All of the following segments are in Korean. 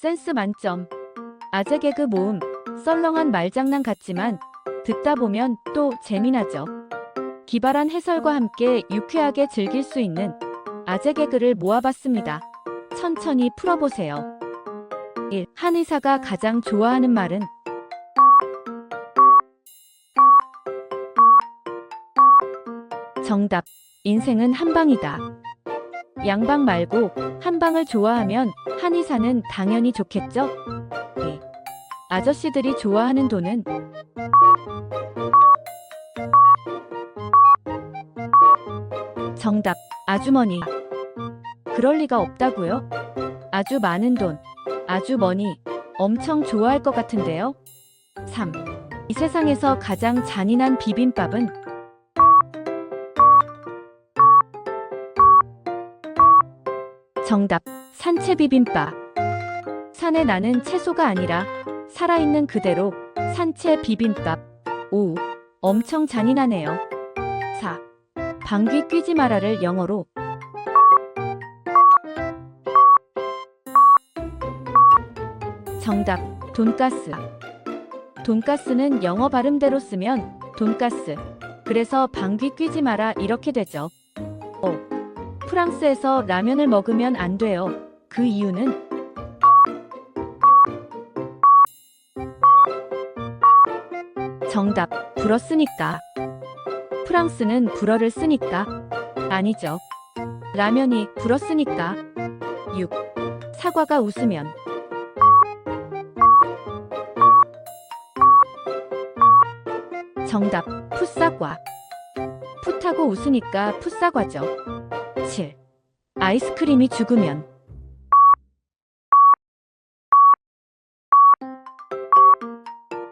센스 만점. 아재 개그 모음. 썰렁한 말장난 같지만 듣다 보면 또 재미나죠. 기발한 해설과 함께 유쾌하게 즐길 수 있는 아재 개그를 모아봤습니다. 천천히 풀어보세요. 1. 한 의사가 가장 좋아하는 말은 정답. 인생은 한 방이다. 양방 말고 한방을 좋아하면 한의사는 당연히 좋겠죠? 2. 아저씨들이 좋아하는 돈은 정답. 아주머니. 그럴 리가 없다고요? 아주 많은 돈, 아주 머니, 엄청 좋아할 것 같은데요? 3. 이 세상에서 가장 잔인한 비빔밥은 정답. 산채 비빔밥. 산에 나는 채소가 아니라 살아있는 그대로 산채 비빔밥. 5. 엄청 잔인하네요. 4. 방귀 뀌지 마라를 영어로 정답. 돈가스. 돈가스는 영어 발음대로 쓰면 돈가스. 그래서 방귀 뀌지 마라 이렇게 되죠. 5. 프랑스에서 라면을 먹으면 안 돼요. 그 이유는 정답. 불었으니까. 프랑스는 불어를 쓰니까. 아니죠. 라면이 불었으니까. 6. 사과가 웃으면 정답. 풋사과. 풋하고 웃으니까 풋사과죠. 7. 아이스크림이 죽으면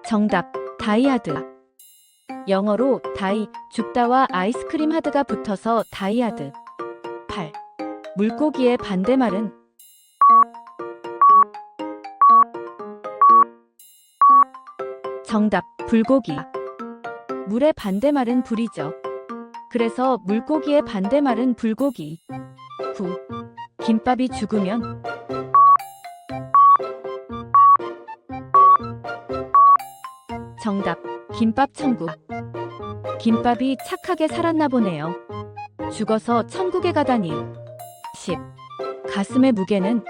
정답. 다이하드. 영어로 다이, 죽다와 아이스크림 하드가 붙어서 다이하드. 8. 물고기의 반대말은 정답. 불고기. 물의 반대말은 불이죠. 그래서 물고기의 반대말은 불고기. 9. 김밥이 죽으면 정답. 김밥 천국. 김밥이 착하게 살았나 보네요. 죽어서 천국에 가다니. 10. 가슴의 무게는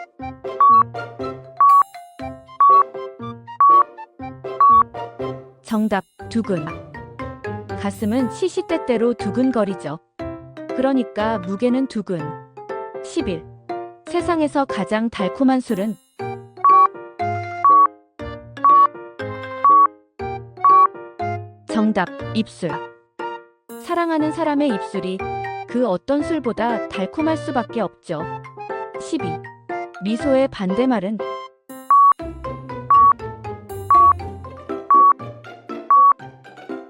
정답. 두근. 가슴은 시시때때로 두근거리죠. 그러니까 무게는 두근. 11. 세상에서 가장 달콤한 술은 정답. 입술. 사랑하는 사람의 입술이 그 어떤 술보다 달콤할 수밖에 없죠. 12. 미소의 반대말은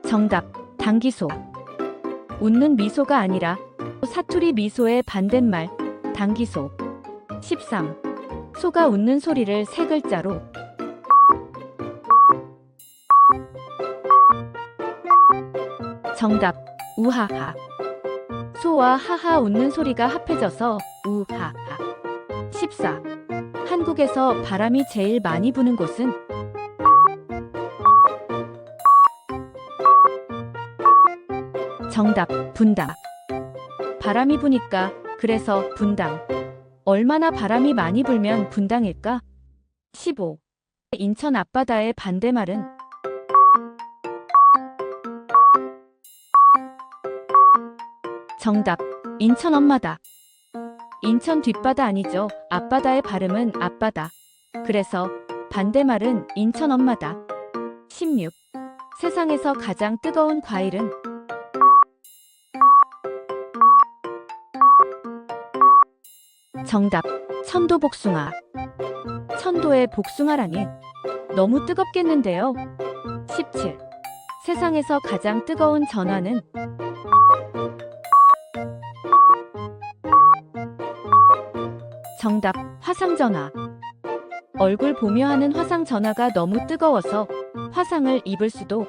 정답. 당기소. 웃는 미소가 아니라 사투리 미소의 반대말 당기소. 13. 소가 웃는 소리를 세 글자로 정답. 우하하. 소와 하하 웃는 소리가 합해져서 우하하. 14. 한국에서 바람이 제일 많이 부는 곳은 정답. 분당. 바람이 부니까 그래서 분당. 얼마나 바람이 많이 불면 분당일까? 15. 인천 앞바다의 반대말은 정답. 인천 엄마다. 인천 뒷바다 아니죠. 앞바다의 발음은 앞바다. 그래서 반대말은 인천 엄마다. 16. 세상에서 가장 뜨거운 과일은 정답. 천도복숭아. 천도의 복숭아라니. 너무 뜨겁겠는데요. 17. 세상에서 가장 뜨거운 전화는 정답. 화상전화. 얼굴 보며 하는 화상전화가 너무 뜨거워서 화상을 입을 수도